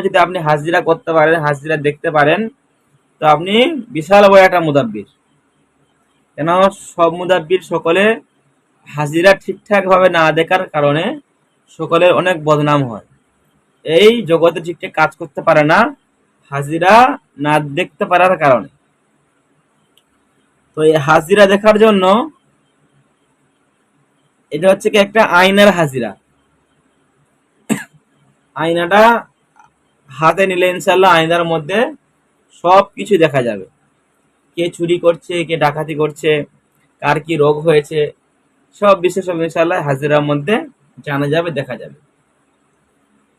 ভাবে যদি আপনি হাজিরা করতে পারেন হাজিরা দেখতে পারেন, তো আপনি বিশাল বড় একটা মুদাব্বির। কেন? সব মুদাব্বির সকলে হাজিরা ঠিকঠাক ভাবে না দেখার কারণে সকলের অনেক বদনাম হয়। এই জগতে ঠিকঠাক কাজ করতে পারে না হাজিরা না দেখতে পারার কারণে। তো এই হাজিরা দেখার জন্য এটা হচ্ছে কি একটা আয়নার হাজিরা আয়নাটা হাতে নিলে ইনশাল্লাহ আয়নার মধ্যে সব কিছু দেখা যাবে। কে চুরি করছে, কে ডাকাতি করছে, কার কি রোগ হয়েছে, সব সব ইনশাল্লাহ হাজিরার মধ্যে জানা যাবে, দেখা যাবে।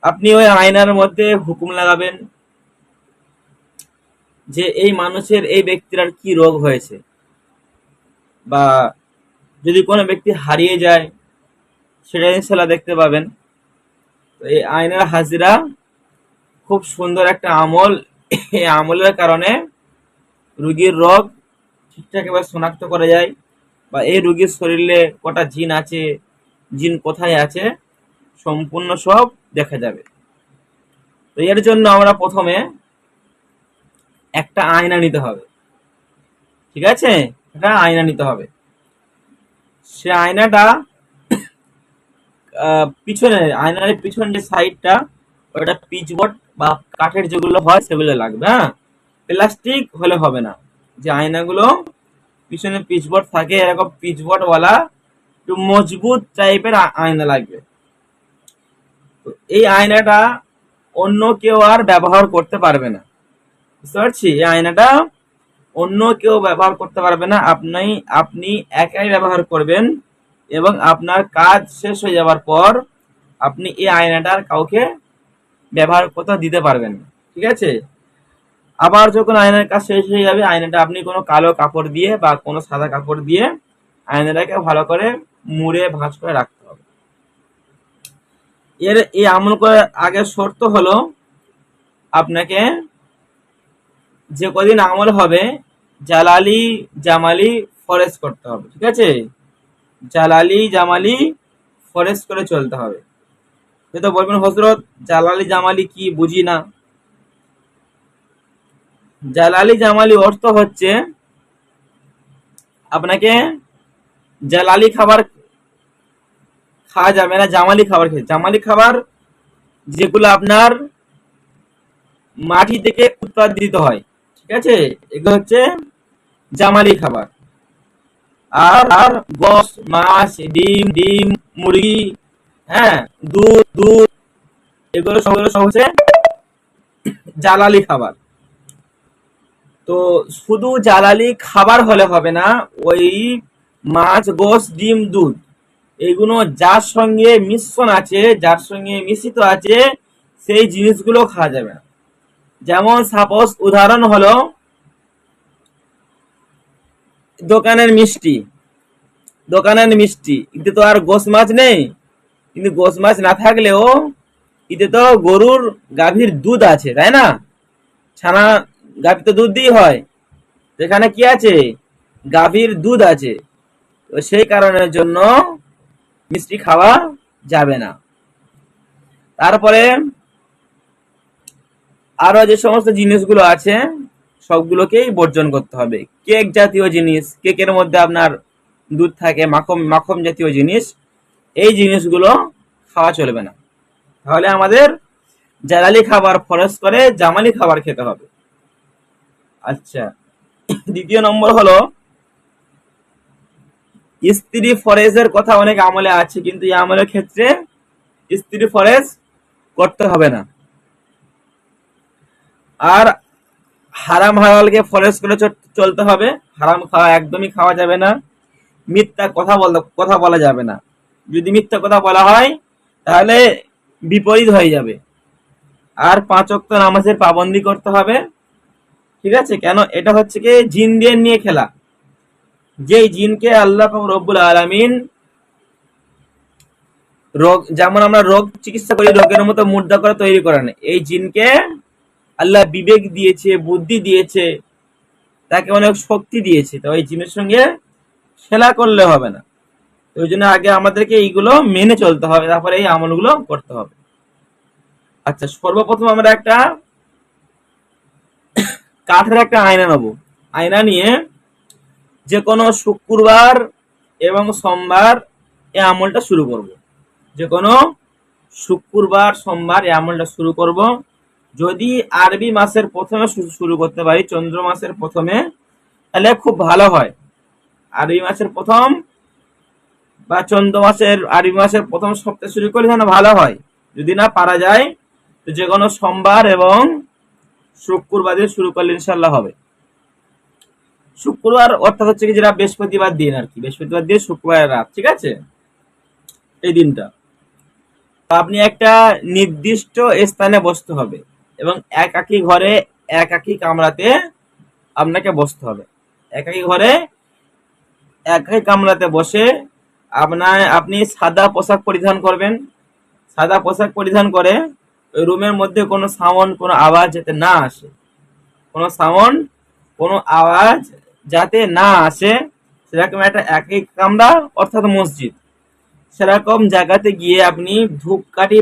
আপনি ওই আয়নার মধ্যে হুকুম লাগাবেন যে এই মানুষের এই ব্যক্তির আর কি রোগ হয়েছে। বা যদি কোনো ব্যক্তি হারিয়ে যায়, সেটা ইনশাল্লাহ দেখতে পাবেন। তো এই আয়নার হাজিরা খুব সুন্দর একটা আমল। এই আমলের কারণে রুগীর রোগ ঠিকঠাক এবার শনাক্ত করা যায় বা এই রুগীর শরীরে কটা জিন আছে, জিন কোথায় আছে, সম্পূর্ণ সব দেখা যাবে। তো এর জন্য আমরা প্রথমে একটা আয়না নিতে হবে। ঠিক আছে? একটা আয়না নিতে হবে। সে আয়নাটা পিছনে আয়নার পিছনে যে সাইডটা ওটা পিচবোর্ড বা কাঠের যেগুলো হয় সেগুলো লাগবে হ্যাঁ? প্লাস্টিক হলে হবে না। যে আয়নাগুলো, পিছনে পিচবোর্ড থাকে, এরকম পিচবোর্ড ওয়ালা একটু মজবুত টাইপের আয়না লাগবে। তো এই আয়নাটা অন্য কেউ আর ব্যবহার করতে পারবে না। বুঝতে পারছি? এই আয়নাটা অন্য কেউ ব্যবহার করতে পারবে না। আপনি আপনি একাই ব্যবহার করবেন এবং আপনার কাজ শেষ হয়ে যাওয়ার পর আপনি এই আয়নাটার কাউকে ব্যবহার করতে দিতে পারবেন ঠিক আছে? আবার যখন আয়নার কাজ শেষ হয়ে যাবে, আয়নাটা আপনি কোনো কালো কাপড় দিয়ে বা কোনো সাদা কাপড় দিয়ে আয়নাটাকে ভালো করে মুড়ে, ভাঁজ করে রাখতে হবে। এর, এই আমল করার আগে শর্ত হলো আপনাকে যে কদিন আমল হবে, জালালি জামালি ফরেজ করতে হবে, ঠিক আছে? জালালি জামালি ফরেজ করে চলতে হবে। তো বলবেন হজরত জালালি জামালি কি বুঝি না। জালালি জামালি অর্থ হচ্ছে, আপনাকে জালালি খাবার খাওয়া যাবে না, জামালি খাবার খেতে জামালি খাবার যেগুলো আপনার মাটি থেকে উৎপাদিত হয়, ঠিক আছে? এগুলো হচ্ছে জামালি খাবার। আর আর গোস, মাছ, ডিম ডিম, মুরগি হ্যাঁ দুধ দুধ, এগুলো সব হচ্ছে জালালি খাবার। তো শুধু জালালি খাবার হলে হবে না, ওই মাছ গোস ডিম, দুধ, এগুলো যার সঙ্গে মিশ্রণ আছে, যার সঙ্গে মিশ্রিত আছে, সেই জিনিসগুলো খাওয়া যাবে না। যেমন সাপোজ উদাহরণ হলো, দোকানের মিষ্টি দোকানের মিষ্টি, এতে তো আর গোস মাছ নেই। কিন্তু গোস মাছ না থাকলেও এতে তো গরুর গাভীর দুধ আছে, তাই না? ছানা গাভী তো দুধ দিয়ে হয়। তো এখানে কি আছে? গাভীর দুধ আছে। তো সেই কারণের জন্য মিষ্টি খাওয়া যাবে না। তারপরে আরও যে সমস্ত জিনিসগুলো আছে, সবগুলোকেই বর্জন করতে হবে। কেক জাতীয় জিনিস, কেকের মধ্যে আপনার দুধ থাকে মাখন মাখন জাতীয় জিনিস এই জিনিসগুলো খাওয়া চলবে না। তাহলে আমাদের জালালি খাবার ফরজ করে জামালি খাবার খেতে হবে। আচ্ছা দ্বিতীয় নম্বর হলো, স্ত্রী ফরেজের কথা অনেক আমলে আছে, কিন্তু এই আমলের ক্ষেত্রে স্ত্রী ফরেজ করতে হবে না। আর হারাম হালালকে ফরেজ করে চলতে হবে। হারাম খাওয়া একদমই খাওয়া যাবে না। মিথ্যা কথা বল, কথা বলা যাবে না। যদি মিথ্যা কথা বলা হয়, তাহলে বিপরীত হয়ে যাবে। আর পাঁচ ওয়াক্ত নামাজের পাবন্দি করতে হবে। ঠিক আছে? কেন? এটা হচ্ছে কি জিনদের নিয়ে খেলা। যেই জিনকে আল্লাহ রব্বুল আলামিন রোগ, যেমন আমরা রোগ চিকিৎসা করি, রোগের মতো মুদ্রা করে তৈরি করেন এই জিনকে আল্লাহ বিবেক দিয়েছে, বুদ্ধি দিয়েছে, তাকে অনেক শক্তি দিয়েছে। তো এই জিনের সঙ্গে খেলা করলে হবে না। ওই জন্য আগে আমাদেরকে এইগুলো মেনে চলতে হবে, তারপরে এই আমলগুলো করতে হবে। আচ্ছা সর্বপ্রথম আমরা একটা কাঠের একটা আয়না নেব। আয়না নিয়ে যে কোনো শুক্রবার এবং সোমবার এই আমলটা শুরু করব। যে কোনো শুক্রবার, সোমবার এই আমলটা শুরু করব। যদি আরবি মাসের প্রথমে শুরু করতে পারি, চন্দ্র মাসের প্রথমে, তাহলে খুব ভালো হয়। আরবি মাসের প্রথম বা চন্দ্র মাসের, আরবি মাসের প্রথম সপ্তাহে শুরু করলে যেন ভালো হয়। যদি না পারা যায়, তো যে কোনো সোমবার এবং শুক্রবার দিয়ে শুরু করলে ইনশাল্লাহ হবে। শুক্রবার অর্থাৎ হচ্ছে কি যেটা বৃহস্পতিবার দিন আর কি। বৃহস্পতিবার দিয়ে শুক্রবার রাত, ঠিক আছে? এই দিনটা। আপনি একটা নির্দিষ্ট স্থানে বসতে হবে এবং একাকি ঘরে একাকি কামরাতে আপনাকে বসতে হবে। একাকি ঘরে একাকি কামরাতে বসে আপনার, আপনি সাদা পোশাক পরিধান করবেন। সাদা পোশাক পরিধান করে ওই রুমের মধ্যে কোনো সাউন্ড, কোনো আওয়াজ যাতে না আসে। কোনো সাউন্ড, কোনো আওয়াজ যাতে না আসে, সেরকম একটা একই কামরা, অর্থাৎ মসজিদ। সেরকম জায়গাতে গিয়ে আপনি ধূপকাঠি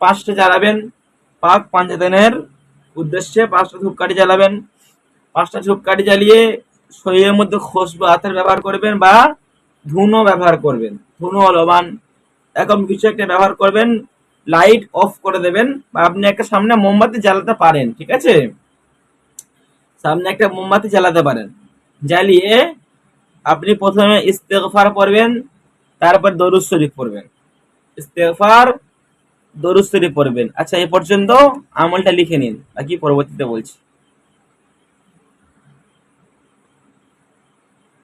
পাঁচটা জ্বালাবেন। পাক পাঞ্জাতনের উদ্দেশ্যে পাঁচটা ধূপকাঠি জ্বালাবেন। পাঁচটা ধূপকাঠি জ্বালিয়ে শরীরের মধ্যে খুশবু, আতর ব্যবহার করবেন বা ধুনো ব্যবহার করবেন। ধুনো লবান এরকম কিছু একটা ব্যবহার করবেন লাইট অফ করে দেবেন, বা আপনি একটা সামনে মোমবাতি জ্বালাতে পারেন, ঠিক আছে? সামনে একটা মোমবাতি জ্বালাতে পারেন। জ্বালিয়ে আপনি প্রথমে ইস্তেগফার পড়বেন, তারপর দরুদ শরীফ পড়বেন। ইস্তেগফার, দরুদ শরীফ পড়বেন। আচ্ছা এ পর্যন্ত আমলটা লিখে নিন, বাকি পরবর্তীতে বলছি।